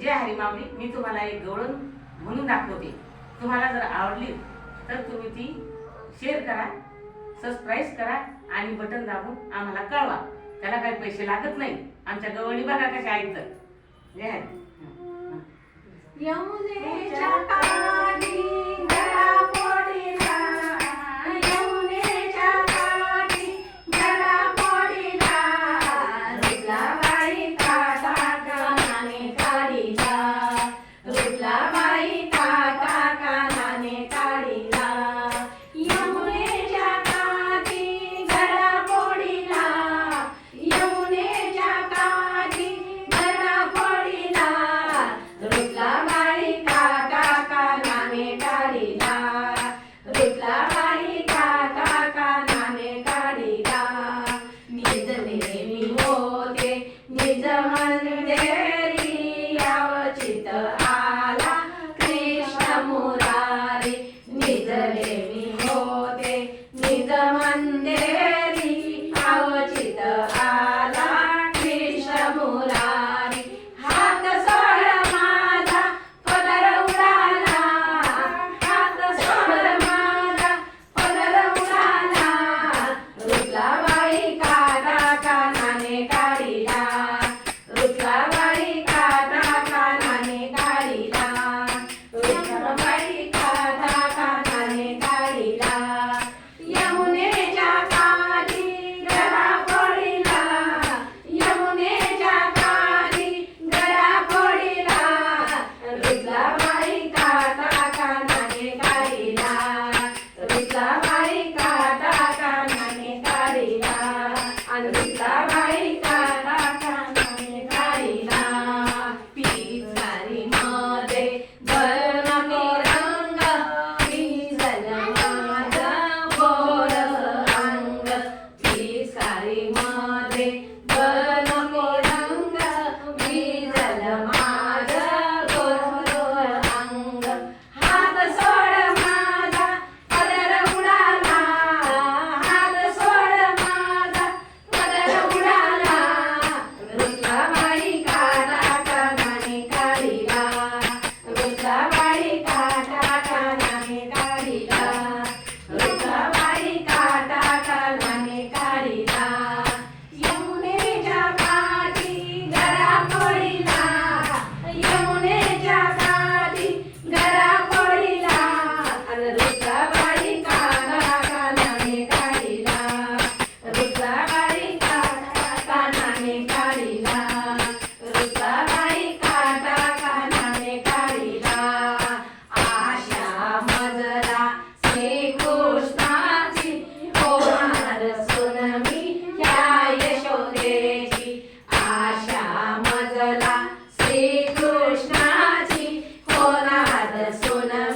जे हरी मावली मी तुम्हाला एक गवळण म्हणून दाखवते. तुम्हाला जर आवडली तर तुम्ही ती शेअर करा सबस्क्राईब करा आणि बटन दाबून आम्हाला कळवा. त्याला काही पैसे लागत नाही. आमच्या गवळणी बघा कशा आहेत तर. जय हरी. Tchau. de sola.